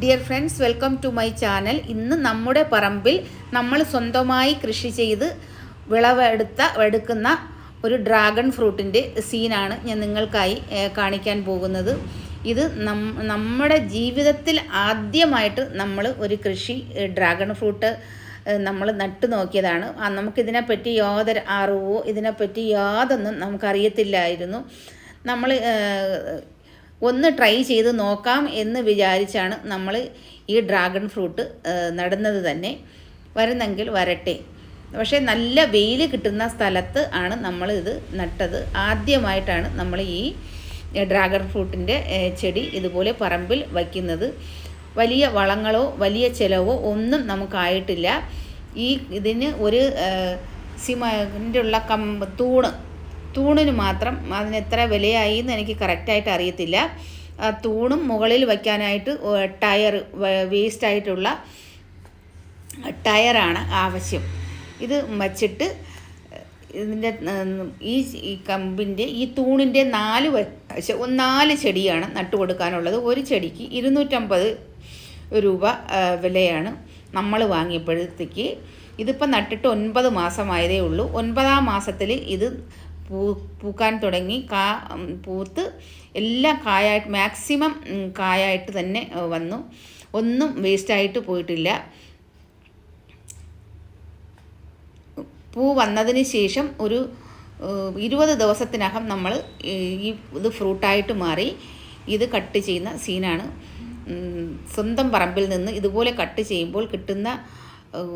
Dear friends welcome to my channel ഇന്ന് നമ്മുടെ പറമ്പിൽ നമ്മൾ സ്വന്തമായി കൃഷി ചെയ്ത് വിളവെടുത്ത എടുക്കുന്ന ഒരു ഡ്രാഗൺ ഫ്രൂട്ടിന്റെ സീനാണ് ഞാൻ നിങ്ങൾക്കായി കാണിക്കാൻ പോകുന്നത്. ഇത് നമ്മുടെ ജീവിതത്തിൽ ആദ്യമായിട്ട് നമ്മൾ ഒരു കൃഷി ഡ്രാഗൺ ഫ്രൂട്ട് നമ്മൾ നട്ടു നോക്കിയതാണ്. നമുക്കിതിനെപ്പറ്റി യാതൊരു അറിവോ ഇതിനെപ്പറ്റി യാതൊന്നും നമുക്കറിയത്തില്ലായിരുന്നു. നമ്മൾ ഒന്ന് ട്രൈ ചെയ്ത് നോക്കാം എന്ന് വിചാരിച്ചാണ് നമ്മൾ ഈ ഡ്രാഗൺ ഫ്രൂട്ട് നടുന്നത് തന്നെ. വരുന്നെങ്കിൽ വരട്ടെ. പക്ഷേ നല്ല വെയിൽ കിട്ടുന്ന സ്ഥലത്ത് ആണ് നമ്മൾ ഇത് നട്ടത്. ആദ്യമായിട്ടാണ് നമ്മൾ ഈ ഡ്രാഗൺ ഫ്രൂട്ടിന്റെ ചെടി ഇതുപോലെ പറമ്പിൽ വയ്ക്കുന്നത്. വലിയ വളങ്ങളോ വലിയ ചിലവോ ഒന്നും നമുക്കായിട്ടില്ല. ഈ ഇതിന് ഒരു സിമന്റെ ഉള്ള തൂണ് തൂണിന് മാത്രം അതിന് എത്ര വിലയായി എന്ന് എനിക്ക് കറക്റ്റായിട്ട് അറിയത്തില്ല. തൂണും മുകളിൽ വയ്ക്കാനായിട്ട് ടയർ വേസ്റ്റ് ആയിട്ടുള്ള ടയറാണ് ആവശ്യം. ഇത് വച്ചിട്ട് ഇതിന്റെ ഈ കമ്പിന്റെ ഈ തൂണിന്റെ നാല് നാല് ചെടിയാണ് നട്ടു കൊടുക്കാനുള്ളത്. ഒരു ചെടിക്ക് ഇരുന്നൂറ്റമ്പത് രൂപ വിലയാണ് നമ്മൾ വാങ്ങിയപ്പോഴത്തേക്ക്. ഇതിപ്പോൾ നട്ടിട്ട് ഒൻപത് മാസമായതേ ഉള്ളൂ. ഒൻപതാം മാസത്തിൽ ഇത് പൂ പൂക്കാൻ തുടങ്ങി കാ പൂത്ത് എല്ലാം കായായിട്ട് മാക്സിമം കായായിട്ട് തന്നെ വന്നു. ഒന്നും വേസ്റ്റായിട്ട് പോയിട്ടില്ല. പൂ വന്നതിന് ശേഷം ഒരു ഇരുപത് ദിവസത്തിനകം നമ്മൾ ഈ ഇത് ഫ്രൂട്ടായിട്ട് മാറി ഇത് കട്ട് ചെയ്യുന്ന സീനാണ്. സ്വന്തം പറമ്പിൽ നിന്ന് ഇതുപോലെ കട്ട് ചെയ്യുമ്പോൾ കിട്ടുന്ന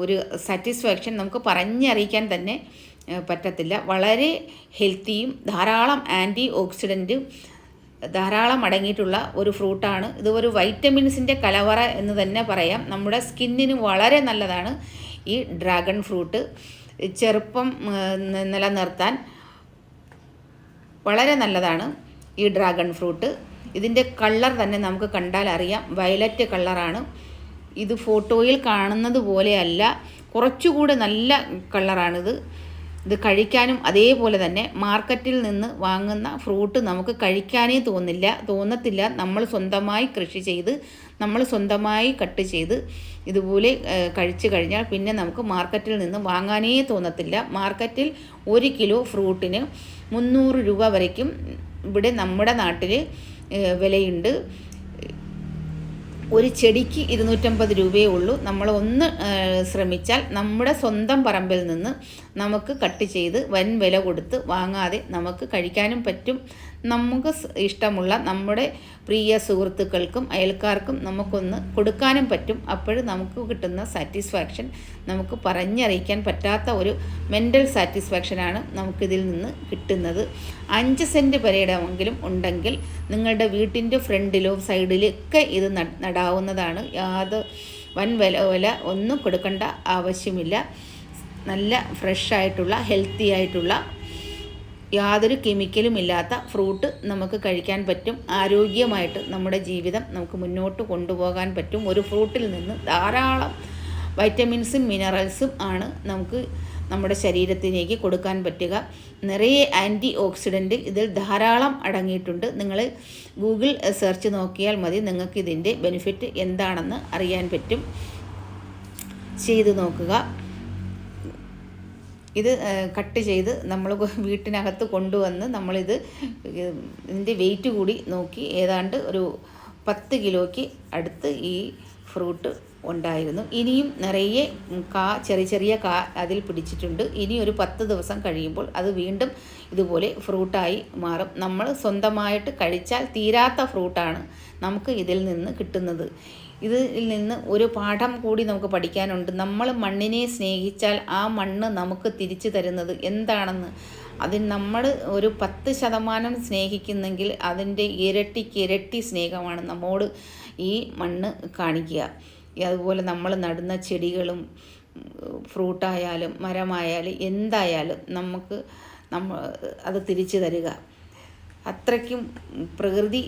ഒരു സാറ്റിസ്ഫാക്ഷൻ നമുക്ക് പറഞ്ഞറിയിക്കാൻ തന്നെ പറ്റത്തില്ല. വളരെ ഹെൽത്തിയും ധാരാളം ആന്റി ഓക്സിഡന്റും ധാരാളം അടങ്ങിയിട്ടുള്ള ഒരു ഫ്രൂട്ടാണ്. ഇത് ഒരു വൈറ്റമിൻസിന്റെ കലവറ എന്ന് തന്നെ പറയാം. നമ്മുടെ സ്കിന്നിന് വളരെ നല്ലതാണ് ഈ ഡ്രാഗൺ ഫ്രൂട്ട്. ചെറുപ്പം നിലനിർത്താൻ വളരെ നല്ലതാണ് ഈ ഡ്രാഗൺ ഫ്രൂട്ട്. ഇതിന്റെ കളർ തന്നെ നമുക്ക് കണ്ടാൽ അറിയാം. വയലറ്റ് കളറാണ്. ഇത് ഫോട്ടോയിൽ കാണുന്നത് പോലെയല്ല. കുറച്ചുകൂടെ നല്ല കളറാണിത്. ഇത് കഴിക്കാനും അതേപോലെ തന്നെ മാർക്കറ്റിൽ നിന്ന് വാങ്ങുന്ന ഫ്രൂട്ട് നമുക്ക് കഴിക്കാനേ തോന്നില്ല തോന്നത്തില്ല. നമ്മൾ സ്വന്തമായി കൃഷി ചെയ്ത് നമ്മൾ സ്വന്തമായി കട്ട് ചെയ്ത് ഇതുപോലെ കഴിച്ചു കഴിഞ്ഞാൽ പിന്നെ നമുക്ക് മാർക്കറ്റിൽ നിന്ന് വാങ്ങാനേ തോന്നത്തില്ല. മാർക്കറ്റിൽ ഒരു കിലോ ഫ്രൂട്ടിന് മുന്നൂറ് രൂപ വരയ്ക്കും. ഇവിടെ നമ്മുടെ നാട്ടിൽ വിലയുണ്ട്. ഒരു ചെടിക്ക് ഇരുന്നൂറ്റമ്പത് രൂപയേ ഉള്ളൂ. നമ്മൾ ഒന്ന് ശ്രമിച്ചാൽ നമ്മുടെ സ്വന്തം പറമ്പിൽ നിന്ന് നമുക്ക് കട്ട് ചെയ്ത് വൻ വില കൊടുത്ത് വാങ്ങാതെ നമുക്ക് കഴിക്കാനും പറ്റും. നമുക്ക് ഇഷ്ടമുള്ള നമ്മുടെ പ്രിയ സുഹൃത്തുക്കൾക്കും അയൽക്കാർക്കും നമുക്കൊന്ന് കൊടുക്കാനും പറ്റും. അപ്പോൾ നമുക്ക് കിട്ടുന്ന സാറ്റിസ്ഫാക്ഷൻ നമുക്ക് പറഞ്ഞറിയിക്കാൻ പറ്റാത്ത ഒരു മെന്റൽ സാറ്റിസ്ഫാക്ഷനാണ് നമുക്കിതിൽ നിന്ന് കിട്ടുന്നത്. അഞ്ച് സെന്റ് വരെയിടമെങ്കിലും ഉണ്ടെങ്കിൽ നിങ്ങളുടെ വീട്ടിന്റെ ഫ്രണ്ടിലോ സൈഡിലൊക്കെ ഇത് നടാവുന്നതാണ്. യാതൊരു വൻ വില വില ഒന്നും കൊടുക്കേണ്ട ആവശ്യമില്ല. നല്ല ഫ്രഷ് ആയിട്ടുള്ള ഹെൽത്തി ആയിട്ടുള്ള യാതൊരു കെമിക്കലും ഇല്ലാത്ത ഫ്രൂട്ട് നമുക്ക് കഴിക്കാൻ പറ്റും. ആരോഗ്യമായിട്ട് നമ്മുടെ ജീവിതം നമുക്ക് മുന്നോട്ട് കൊണ്ടുപോകാൻ പറ്റും. ഒരു ഫ്രൂട്ടിൽ നിന്ന് ധാരാളം വൈറ്റമിൻസും മിനറൽസും ആണ് നമുക്ക് നമ്മുടെ ശരീരത്തിലേക്ക് കൊടുക്കാൻ പറ്റുക. നിറയെ ആന്റി ഓക്സിഡന്റ് ഇതിൽ ധാരാളം അടങ്ങിയിട്ടുണ്ട്. നിങ്ങൾ ഗൂഗിൾ സെർച്ച് നോക്കിയാൽ മതി നിങ്ങൾക്ക് ഇതിന്റെ ബെനിഫിറ്റ് എന്താണെന്ന് അറിയാൻ പറ്റും. ചെയ്തു നോക്കുക. ഇത് കട്ട് ചെയ്ത് നമ്മൾ വീട്ടിനകത്ത് കൊണ്ടുവന്ന് നമ്മളിത് ഇതിന്റെ വെയിറ്റ് കൂടി നോക്കി ഏതാണ്ട് ഒരു പത്ത് കിലോയ്ക്ക് അടുത്ത് ഈ ഫ്രൂട്ട് ഉണ്ടായിരുന്നു. ഇനിയും നിറയെ കാ ചെറിയ ചെറിയ കാ അതിൽ പിടിച്ചിട്ടുണ്ട്. ഇനി ഒരു പത്ത് ദിവസം കഴിയുമ്പോൾ അത് വീണ്ടും ഇതുപോലെ ഫ്രൂട്ടായി മാറും. നമ്മൾ സ്വന്തമായിട്ട് കഴിച്ചാൽ തീരാത്ത ഫ്രൂട്ടാണ് നമുക്ക് ഇതിൽ നിന്ന് കിട്ടുന്നത്. ഇതിൽ നിന്ന് ഒരു പാഠം കൂടി നമുക്ക് പഠിക്കാനുണ്ട്. നമ്മൾ മണ്ണിനെ സ്നേഹിച്ചാൽ ആ മണ്ണ് നമുക്ക് തിരിച്ചു തരുന്നത് എന്താണെന്ന്. അതിന് നമ്മൾ ഒരു പത്ത് ശതമാനം സ്നേഹിക്കുന്നെങ്കിൽ അതിന്റെ ഇരട്ടിക്ക് ഇരട്ടി സ്നേഹമാണ് നമ്മോട് ഈ മണ്ണ് കാണിക്കുക. അതുപോലെ നമ്മൾ നടുന്ന ചെടികളും ഫ്രൂട്ടായാലും മരമായാലും എന്തായാലും നമുക്ക് നമ്മ അത് തിരിച്ചു തരിക. അത്രയ്ക്കും പ്രകൃതി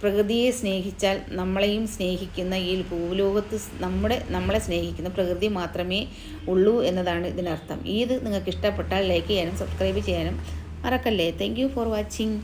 പ്രകൃതിയെ സ്നേഹിച്ചാൽ നമ്മളെയും സ്നേഹിക്കുന്ന ഈ ഭൂലോകത്ത് നമ്മുടെ നമ്മളെ സ്നേഹിക്കുന്ന പ്രകൃതി മാത്രമേ ഉള്ളൂ എന്നതാണ് ഇതിനർത്ഥം. ഇത് നിങ്ങൾക്ക് ഇഷ്ടപ്പെട്ടാൽ ലൈക്ക് ചെയ്യാനും സബ്സ്ക്രൈബ് ചെയ്യാനും മറക്കല്ലേ? Thank for watching